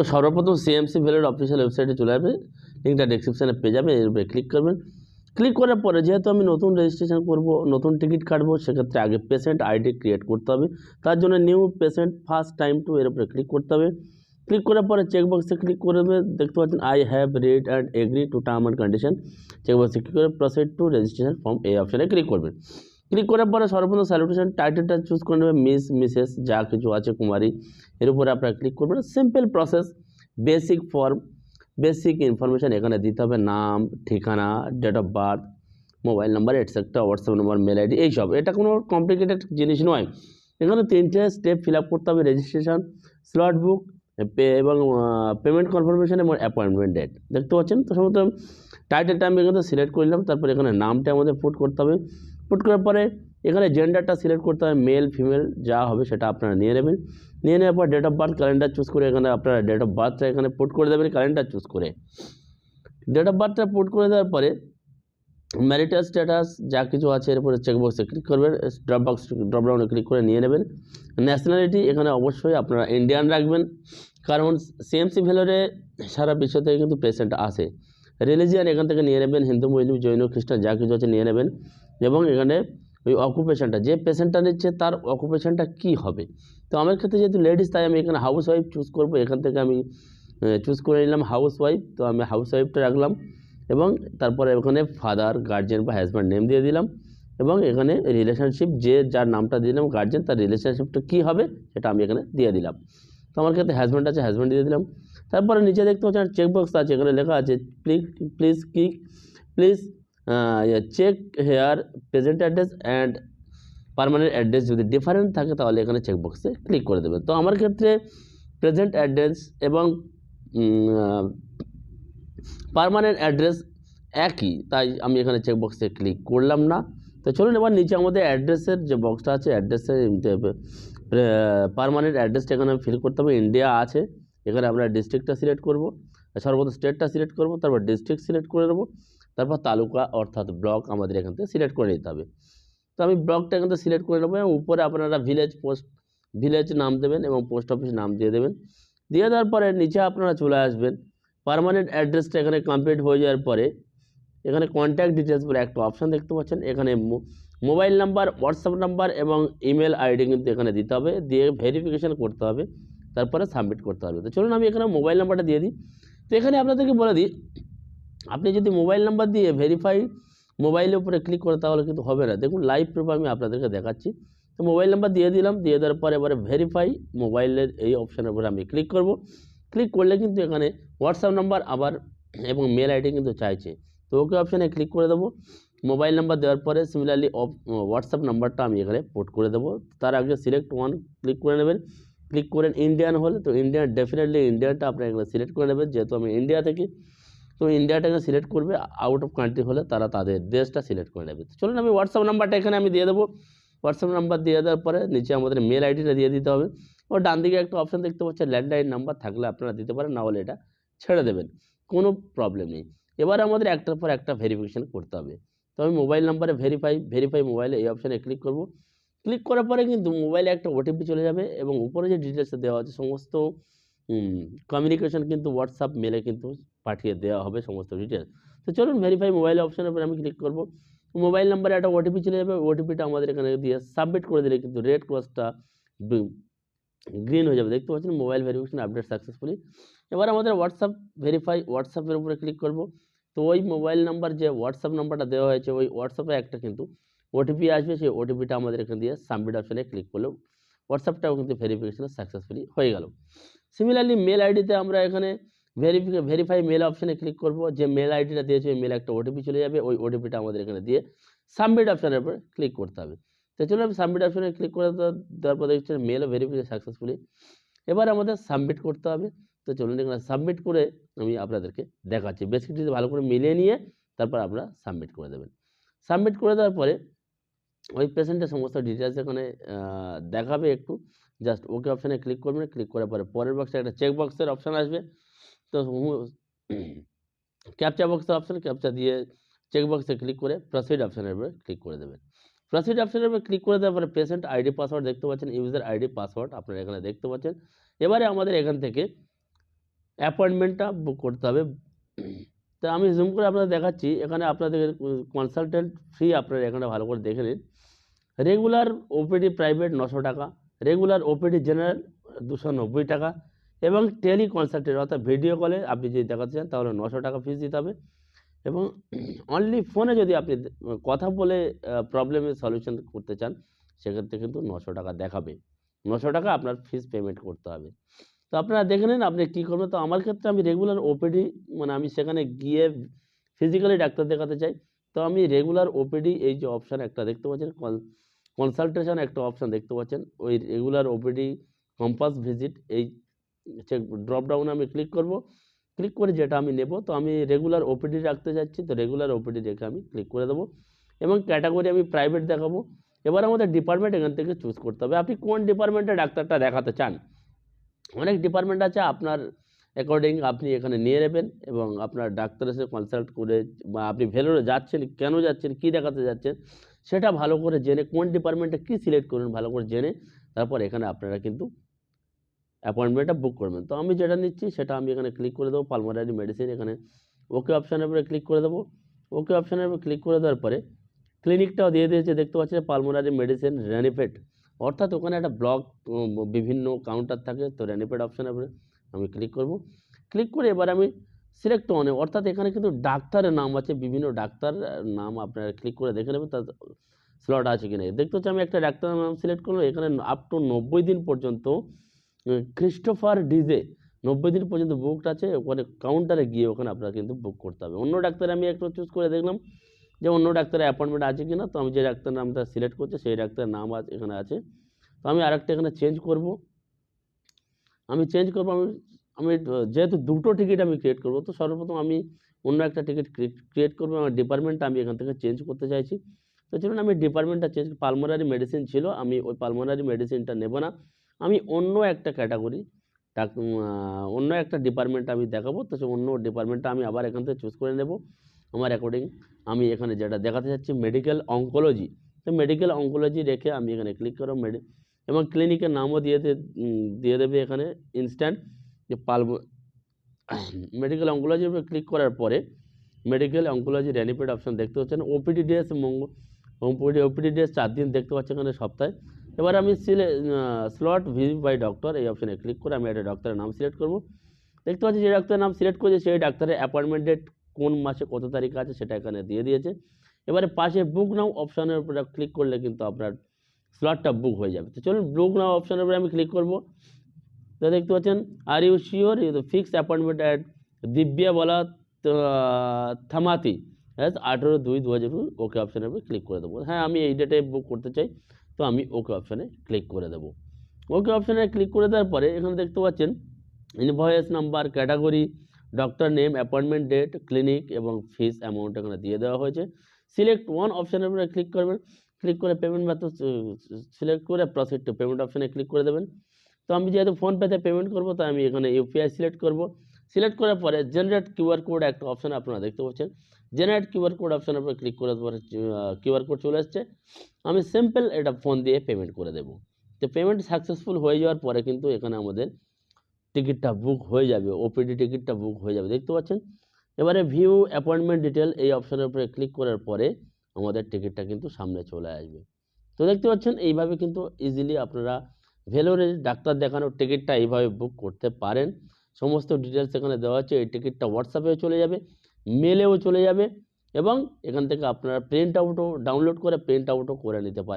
তো সর্বপ্রথম CMC ভ্যালির official ওয়েবসাইটে চলে যাবে লিঙ্কটা ডিসক্রিপশানে পেয়ে যাবে, এর উপরে ক্লিক করবেন। ক্লিক করার পরে যেহেতু আমি নতুন রেজিস্ট্রেশন করব, নতুন টিকিট কাটবো, সেক্ষেত্রে আগে পেশেন্ট আইডি ক্রিয়েট করতে হবে। তার জন্য new patient first time to এর উপরে ক্লিক করতে হবে। ক্লিক করার পরে চেকবক্সে ক্লিক করবে দেখতে পাচ্ছেন I have read and agree to term and condition চেকবক্সে click করে প্রসিড টু রেজিস্ট্রেশন ফর্ম এই অপশানে ক্লিক করবেন। ক্লিক করার পরে সর্বপ্রথম স্যালুটেশন টাইটেলটা চুজ করে নেবে মিস মিসেস যা কিছু আছে, কুমারী। এর উপরে আপনারা ক্লিক করবেন simple process basic form basic information এখানে দিতে হবে, নাম, ঠিকানা date of birth mobile number etcetera WhatsApp number mail ID এইসব। এটা কোনো কমপ্লিকেটেড জিনিস নয়। এখানে তিনটে স্টেপ ফিল আপ করতে হবে রেজিস্ট্রেশন স্লট বুক এবং পেমেন্ট কনফার্মেশন এবং অ্যাপয়েন্টমেন্ট ডেট দেখতে পাচ্ছেন? তো সমস্ত টাইটেলটা আমি এখানে সিলেক্ট করলাম, তারপরে এখানে নামটা আমাদের পুট করতে হবে। পুট করার পরে এখানে জেন্ডারটা সিলেক্ট করতে হবে মেল ফিমেল যা হবে সেটা আপনারা নিয়ে নেবেন। নিয়ে নেওয়ার পর date of birth calendar choose করে এখানে আপনারা ডেট অফ বার্থটা এখানে পুট করে দেবেন ক্যালেন্ডার চুজ করে। ডেট অফ বার্থটা পুট করে দেওয়ার পরে ম্যারিটাল স্ট্যাটাস যা কিছু আছে এরপরে চেকবক্সে ক্লিক করবেন ড্রপ বক্স ড্রপডাউনে ক্লিক করে নিয়ে নেবেন। ন্যাশনালিটি এখানে অবশ্যই আপনারা ইন্ডিয়ান রাখবেন। কারণ সিএমসি ভেলোরে সারা বিশ্ব থেকে কিন্তু পেশেন্ট আসে। রিলিজিয়ান এখান থেকে নিয়ে নেবেন, হিন্দু, মুসলিম, জৈন, খ্রিস্টান, যা কিছু আছে নিয়ে নেবেন এবং এখানে ওই অকুপেশনটা যে পেশেন্টটা নিচ্ছে তার অকুপেশনটা কী হবে? তো আমার ক্ষেত্রে যেহেতু লেডিস তাই আমি এখানে হাউস ওয়াইফ চুজ করব। এখান থেকে আমি চুজ করে নিলাম হাউস ওয়াইফ তো আমি হাউস ওয়াইফটা রাখলাম এবং তারপরে ওখানে ফাদার গার্জেন বা হাজব্যান্ড নেম দিয়ে দিলাম এবং এখানে রিলেশনশিপ যে যার নামটা দিলাম গার্জেন তার রিলেশনশিপটা কী হবে সেটা আমি এখানে দিয়ে দিলাম। তো আমার ক্ষেত্রে হাজব্যান্ড আছে হাজব্যান্ড দিয়ে দিলাম। তারপরে নিচে দেখতে পাচ্ছেন চেকবক্স আছে, এখানে লেখা আছে please please click please check here present address and permanent address যদি ডিফারেন্ট থাকে তাহলে এখানে চেকবক্সে ক্লিক করে দেবেন। তো আমার ক্ষেত্রে প্রেজেন্ট অ্যাড্রেস এবং পারমানেন্ট অ্যাড্রেস একই, তাই আমি এখানে চেকবক্সে ক্লিক করলাম না। তো চলুন এবার নিচে আমাদের অ্যাড্রেসের যে বক্সটা আছে অ্যাড্রেসের পারমানেন্ট অ্যাড্রেসটা এখানে ফিল করতে হবে। ইন্ডিয়া আছে। এখানে আমরা ডিস্ট্রিক্টটা সিলেক্ট করব, সর্বপ্রথম স্টেটটা সিলেক্ট করব, তারপর ডিস্ট্রিক্ট সিলেক্ট করে নেব, তারপর তালুকা অর্থাৎ ব্লক আমাদের এখান থেকে সিলেক্ট করে নিতে হবে। তো আমি ব্লকটা এখান থেকে সিলেক্ট করে নেব এবং উপরে আপনারা ভিলেজ পোস্ট ভিলেজ নাম দেবেন এবং পোস্ট অফিস নাম দিয়ে দেবেন। দিয়ে দেওয়ার পরে নিচে আপনারা চলে আসবেন পারমানেন্ট অ্যাড্রেসটা এখানে কমপ্লিট হয়ে যাওয়ার পরে, এখানে কন্ট্যাক্ট ডিটেলস বলে একটা অপশান দেখতে পাচ্ছেন, এখানে মোবাইল নাম্বার হোয়াটসঅ্যাপ নাম্বার এবং ইমেল আইডি কিন্তু এখানে দিতে হবে, দিয়ে ভেরিফিকেশান করতে হবে। তারপরে সাবমিট করতে হবে তো চলুন আমি এখানে মোবাইল নাম্বারটা দিয়ে দিই। তো এখানে আপনাদেরকে বলে দিই, আপনি যদি মোবাইল নাম্বার দিয়ে ভেরিফাই মোবাইলের উপরে ক্লিক করে তাহলে কিন্তু হবে না। দেখুন লাইভ প্রুফ আমি আপনাদেরকে দেখাচ্ছি। তো মোবাইল নাম্বার দিয়ে দিলাম, দিয়ে দেওয়ার পরে এবারে ভেরিফাই মোবাইলের এই অপশানের উপরে আমি ক্লিক করব। ক্লিক করলে কিন্তু এখানে হোয়াটসঅ্যাপ নাম্বার আবার এবং মেল আইডি কিন্তু চাইছে। তো ওকে অপশানে ক্লিক করে দেবো। মোবাইল নাম্বার দেওয়ার পরে সিমিলারলি হোয়াটসঅ্যাপ নাম্বারটা আমি এখানে পোর্ট করে দেবো। তার আগে সিলেক্ট ওয়ান ক্লিক করে নেবেন। ক্লিক করেন ইন্ডিয়ান হলে, তো ইন্ডিয়ান ডেফিনেটলি ইন্ডিয়ানটা আপনার এখানে সিলেক্ট করে নেবেন। যেহেতু আমি ইন্ডিয়া থেকে, তো ইন্ডিয়াটাকে সিলেক্ট করবে। আউট অফ কান্ট্রি হলে তারা তাদের দেশটা সিলেক্ট করে নেবে। চলুন আমি হোয়াটসঅ্যাপ নাম্বারটা এখানে আমি দিয়ে দেবো। হোয়াটসঅ্যাপ নাম্বার দিয়ে দেওয়ার পরে নিচে আমাদের মেল আইডিটা দিয়ে দিতে হবে। ও ডান দিকে একটা অপশান দেখতে পাচ্ছেন ল্যান্ডলাইন নাম্বার থাকলে আপনারা দিতে পারেন, না হলে এটা ছেড়ে দেবেন। কোনো প্রবলেম নেই। এবার আমাদের একটার পর একটা ভেরিফিকেশান করতে হবে। তো আমি মোবাইল নাম্বারে ভেরিফাই ভেরিফাই মোবাইলে এই অপশানে ক্লিক করব। ক্লিক করার পরে কিন্তু মোবাইলে একটা ওটিপি চলে যাবে এবং উপরে যে ডিটেলসটা দেওয়া আছে, সমস্ত কমিউনিকেশন কিন্তু হোয়াটসঅ্যাপ মেলে কিন্তু পাঠিয়ে দেওয়া হবে সমস্ত ডিটেলস তো চলুন ভেরিফাই মোবাইল অপশানের উপরে আমি ক্লিক করব। মোবাইল নাম্বারে একটা ওটিপি চলে যাবে ওটিপিটা আমাদের এখানে দিয়ে সাবমিট করে দিলে কিন্তু রেড ক্রসটা গ্রিন হয়ে যাবে। দেখতে পাচ্ছেন মোবাইল ভেরিফিকেশন আপডেট সাকসেসফুলি এবার আমাদের হোয়াটসঅ্যাপ ভেরিফাই হোয়াটসঅ্যাপের উপরে ক্লিক করব। তো ওই মোবাইল নাম্বার যে হোয়াটসঅ্যাপ নাম্বারটা দেওয়া হয়েছে, ওই হোয়াটসঅ্যাপে একটা কিন্তু ওটিপি আসবে, সেই ওটিপিটা আমাদের এখানে দিয়ে সাবমিট অপশানে ক্লিক করলেও হোয়াটসঅ্যাপটাও কিন্তু ভেরিফিকেশান সাকসেসফুলি হয়ে গেল। সিমিলারলি মেল আইডিতে আমরা এখানে ভেরিফিকে ভেরিফাই মেল অপশানে ক্লিক করব। যে মেল আইডিটা দিয়েছে, ওই মেল একটা ওটিপি চলে যাবে, ওই ওটিপিটা আমাদের এখানে দিয়ে সাবমিট অপশানের উপরে ক্লিক করতে হবে। তো চলুন আমি সাবমিট অপশানে ক্লিক করে দেওয়ার পর দেখছেন মেলও ভেরিফিকেশন সাকসেসফুলি এবার আমাদের সাবমিট করতে হবে। তো চলুন এখানে সাবমিট করে আমি আপনাদেরকে দেখাচ্ছি। বেসিক ডিটেলস ভালো করে মিলিয়ে নিয়ে তারপর আপনারা সাবমিট করে দেবেন। সাবমিট করে দেওয়ার পরে ওই পেশেন্টের সমস্ত ডিটেলস এখানে দেখাবে একটু। জাস্ট ওকে অপশানে ক্লিক করবেন ক্লিক করার পরে পরের বক্সে একটা চেক বক্সের অপশান আসবে। তো ক্যাপচা বক্সের অপশান ক্যাপচা দিয়ে চেক বক্সে ক্লিক করে প্রসিড অপশানের উপরে ক্লিক করে দেবেন। প্রসিড অপশানের উপরে ক্লিক করে দেওয়ার পরে পেশেন্ট আইডি পাসওয়ার্ড দেখতে পাচ্ছেন ইউজার আইডি পাসওয়ার্ড আপনারা এখানে দেখতে পাচ্ছেন। এবারে আমাদের এখান থেকে অ্যাপয়েন্টমেন্টটা বুক করতে হবে। তো আমি জুম করে আপনাদের দেখাচ্ছি, এখানে আপনাদের কনসালটেন্ট ফ্রি আপনারা এখানে ভালো করে দেখে নিন। রেগুলার ওপিডি প্রাইভেট নশো টাকা রেগুলার ওপিডি জেনারেল দুশো নব্বই টাকা এবং টেলি কনসালটেন্ট অর্থাৎ ভিডিও কলে আপনি যদি দেখাতে চান তাহলে নশো টাকা ফিস দিতে হবে। এবং অনলি ফোনে যদি আপনি কথা বলে প্রবলেমের সলিউশন করতে চান, সেক্ষেত্রে কিন্তু নশো টাকা দেখাবে। নশো টাকা আপনার ফিস পেমেন্ট করতে হবে। তো আপনারা দেখে নিন আপনি কী করবেন। তো আমার ক্ষেত্রে আমি রেগুলার ওপিডি মানে আমি সেখানে গিয়ে ফিজিক্যালি ডাক্তার দেখাতে চাই। তো আমি রেগুলার ওপিডি এই যে অপশান একটা দেখতে পাচ্ছেন কনসালটেশন একটা অপশান দেখতে পাচ্ছেন। ওই রেগুলার ওপিডি কম্পাস ভিজিট এই চেক ড্রপ ডাউনে আমি ক্লিক করব। ক্লিক করে যেটা আমি নেব, তো আমি রেগুলার ওপিডি রাখতে যাচ্ছি, তো রেগুলার ওপিডি রেখে আমি ক্লিক করে দেবো এবং ক্যাটাগরি আমি প্রাইভেট দেখাবো। এবার আমাদের ডিপার্টমেন্ট এখান থেকে চুজ করতে হবে। আপনি কোন ডিপার্টমেন্টে ডাক্তারটা দেখাতে চান? অনেক ডিপার্টমেন্ট আছে, আপনার অ্যাকর্ডিং আপনি এখানে নিয়ে নেবেন এবং আপনার ডাক্তারের সাথে কনসাল্ট করে বা আপনি ভেলোরে যাচ্ছেন, কেন যাচ্ছেন, কী দেখাতে যাচ্ছেন সেটা ভালো করে জেনে কোন ডিপার্টমেন্টে কী সিলেক্ট করুন ভালো করে জেনে তারপর এখানে আপনারা কিন্তু অ্যাপয়েন্টমেন্টটা বুক করবেন। তো আমি যেটা নিচ্ছি সেটা আমি এখানে ক্লিক করে দেবো পালমারি মেডিসিন এখানে ওকে অপশানের উপরে ক্লিক করে দেবো। ওকে অপশানের উপরে ক্লিক করে দেওয়ার পরে ক্লিনিকটাও দিয়ে দিয়েছে, দেখতে পাচ্ছেন পালমোনারি মেডিসিন র্যানিপেট অর্থাৎ ওখানে একটা ব্লক বিভিন্ন কাউন্টার থাকে, তো র্যানিপেট অপশানের উপরে আমি ক্লিক করব। ক্লিক করে এবার আমি সিলেক্ট অনে অর্থাৎ এখানে কিন্তু ডাক্তারের নাম আছে, বিভিন্ন ডাক্তার নাম আপনারা ক্লিক করে দেখে নেবেন, তার স্লট আছে কি না দেখতে হচ্ছে আমি একটা ডাক্তারের নাম সিলেক্ট করলাম, এখানে আপ টু নব্বই দিন পর্যন্ত ক্রিস্টোফার ডিজে নব্বই দিন পর্যন্ত বুকড আছে, ওখানে কাউন্টারে গিয়ে ওখানে আপনারা কিন্তু বুক করতে হবে। অন্য ডাক্তার আমি একটু চুজ করে দেখলাম যে অন্য ডাক্তারের অ্যাপয়েন্টমেন্ট আছে কি না তো আমি যে ডাক্তার নামটা সিলেক্ট করছি, সেই ডাক্তারের নাম এখানে আছে। তো আমি আরেকটা এখানে চেঞ্জ করব। আমি চেঞ্জ করব, আমি আমি যেহেতু দুটো টিকিট আমি ক্রিয়েট করব, তো সর্বপ্রথম আমি অন্য একটা টিকিট ক্রিয়েট করব আমার ডিপার্টমেন্টটা আমি এখান থেকে চেঞ্জ করতে চাইছি। তো চলুন আমি ডিপার্টমেন্টটা চেঞ্জ পালমোনারি মেডিসিন ছিল, আমি ওই পালমোনারি মেডিসিনটা নেব না। আমি অন্য একটা ক্যাটাগরি অন্য একটা ডিপার্টমেন্ট আমি দেখাবো, তো অন্য ডিপার্টমেন্টটা আমি আবার এখান থেকে চুজ করে নেব। আমার অ্যাকর্ডিং আমি এখানে যেটা দেখাতে চাচ্ছি মেডিকেল অঙ্কোলজি তো মেডিকেল অঙ্কোলজি রেখে আমি এখানে ক্লিক করব মেডি এবং ক্লিনিকের নামও দিয়ে দিয়ে দেবে এখানে ইনস্ট্যান্ট যে পালব মেডিকেল অঙ্কোলজির উপরে ক্লিক করার পরে মেডিকেল অঙ্কোলজি র্যানিপেড অপশন দেখতে পাচ্ছেন। ওপিডি ডেস মঙ্গ ওপিডি ওপিডি ডেস চার দিন দেখতে পাচ্ছেন এখানে সপ্তাহে। এবার আমি সিলে স্লট ভিজিট বাই ডক্টর এই অপশানে ক্লিক করে আমি একটা ডক্টরের নাম সিলেক্ট করব। দেখতে পাচ্ছি যে ডাক্তারের নাম সিলেক্ট করেছে, সেই ডাক্তারের অ্যাপয়েন্টমেন্ট ডেট কোন মাসে, কত তারিখ আছে সেটা এখানে দিয়ে দিয়েছে। এবারে পাশে বুক নাও অপশানের উপরে ক্লিক করলে কিন্তু আপনার স্লটটা বুক হয়ে যাবে। তো চলুন বুক নাও অপশানের উপরে আমি ক্লিক করব। তো দেখতে পাচ্ছেন are you sure you fix appointment at Divya বলা থামাতি। হ্যাঁ আঠেরো দুই দু হাজার ওকে অপশানের উপরে ক্লিক করে দেবো। হ্যাঁ আমি এই ডেটে বুক করতে চাই, তো আমি ওকে অপশানে ক্লিক করে দেবো। ওকে অপশানে ক্লিক করে দেওয়ার পরে এখানে দেখতে পাচ্ছেন invoice number category doctor name appointment date clinic এবং ফিস অ্যামাউন্ট এখানে দিয়ে দেওয়া হয়েছে। সিলেক্ট ওয়ান অপশানের উপরে ক্লিক করবেন। ক্লিক করে পেমেন্ট মেথড সিলেক্ট করে প্রসিড টু পেমেন্ট অপশানে ক্লিক করে দেবেন। তো আমি যেহেতু ফোনপেতে পেমেন্ট করব, তাই আমি এখানে ইউপিআই সিলেক্ট করব। সিলেক্ট করার পরে জেনারেট কিউআর কোড একটা অপশান আপনারা দেখতে পাচ্ছেন। জেনারেট কিউআর কোড অপশানের উপরে ক্লিক করার পরে কিউআর কোড চলে আসছে। আমি সিম্পল এটা ফোন দিয়ে পেমেন্ট করে দেবো। তো পেমেন্ট সাকসেসফুল হয়ে যাওয়ার পরে কিন্তু এখানে আমাদের টিকিটটা বুক হয়ে যাবে ওপিডি টিকিটটা বুক হয়ে যাবে, দেখতে পাচ্ছেন? এবারে ভিউ অ্যাপয়েন্টমেন্ট ডিটেল এই অপশানের উপরে ক্লিক করার পরে আমাদের টিকিটটা কিন্তু সামনে চলে আসবে। তো দেখতে পাচ্ছেন? এইভাবে কিন্তু ইজিলি আপনারা ভেলোরে ডাক্তার দেখানোর টিকিটটা এইভাবে বুক করতে পারেন। সমস্ত ডিটেলস এখানে দেওয়া আছে, এই টিকিটটা হোয়াটসঅ্যাপেও চলে যাবে মেলেও চলে যাবে এবং এখান থেকে আপনারা প্রিন্ট আউটও ডাউনলোড করে প্রিন্ট আউটও করে নিতে পারেন।